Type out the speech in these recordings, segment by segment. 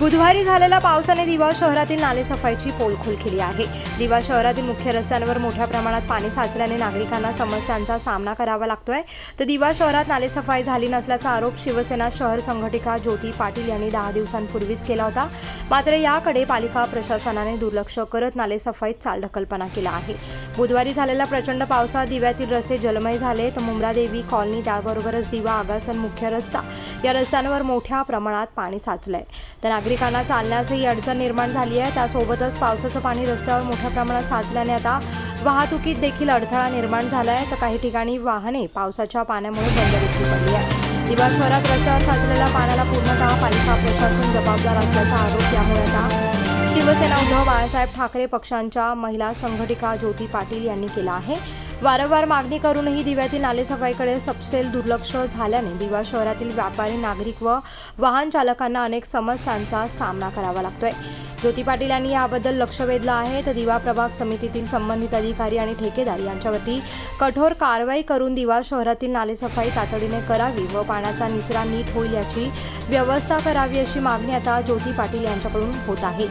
बुधवारी झालेल्या पावसाने दिवा शहरातील नालेसफाईची पोलखोल केली आहे. दिवा शहरातील मुख्य रस्त्यांवर मोठ्या प्रमाणात पाणी साचल्याने नागरिकांना समस्यांचा सामना करावा लागतोय. तर दिवा शहरात नालेसफाई झाली नसल्याचा आरोप शिवसेना शहर संघटिका ज्योती पाटील यांनी दहा दिवसांपूर्वीच केला होता. मात्र याकडे पालिका प्रशासनाने दुर्लक्ष करत नालेसफाईत चालढकलपणा केला आहे. बुधवारी झालेल्या प्रचंड पावसात दिव्यातील रस्ते जलमय झाले. तर मुंब्रादेवी कॉलनी त्याबरोबरच दिवा आगासन मुख्य रस्ता. या रस्त्यांवर मोठ्या प्रमाणात पाणी साचलंय. तर नागरिक नागरिकांना चालण्यासही अडचण निर्माण झाली आहे. त्यासोबतच पावसाचं पाणी रस्त्यावर मोठ्या प्रमाणात साचल्याने आता वाहतुकीत देखील अडथळा निर्माण झाला आहे. तर काही ठिकाणी वाहने पावसाच्या पाण्यामुळे बंद देखील पडली आहे. दिवा शहरात रस्त्यावर साचलेल्या पाण्याला पूर्णतः पालिका प्रशासन जबाबदार असल्याचा आरोप यामुळे आता शिवसेना उद्धव बाळासाहेब ठाकरे पक्षांच्या महिला संघटिका ज्योती पाटील यांनी केला आहे. वारंवार मागणी करूनही दिव्यातील नालेसफाईकडे सपसेल दुर्लक्ष झाल्याने दिवा शहरातील व्यापारी नागरिक व वाहन चालकांना अनेक समस्यांचा सामना करावा लागतोय. ज्योती पाटील यांनी याबद्दल लक्ष वेधलं आहे. तर दिवा प्रभाग समितीतील संबंधित अधिकारी आणि ठेकेदार यांच्यावरती कठोर कारवाई करून दिवा शहरातील नालेसफाई तातडीने करावी व पाण्याचा निचरा नीट होईल याची व्यवस्था करावी अशी मागणी आता ज्योती पाटील यांच्याकडून होत आहे.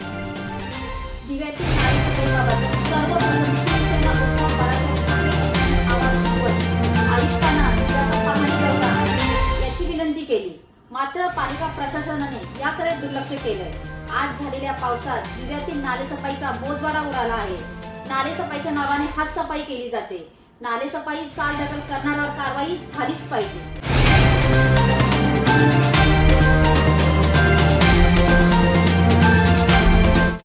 मात्र पालिका प्रशासनाने याकडे दुर्लक्ष केलंय. आज झालेल्या पावसात जिल्ह्यातील नालेसफाईचा बोजवाडा उडाला आहे. नालेसफाईच्या नावाने हातसफाई केली जाते. नालेसफाई चाल ढकल करणाऱ्यावर कारवाई झालीच पाहिजे.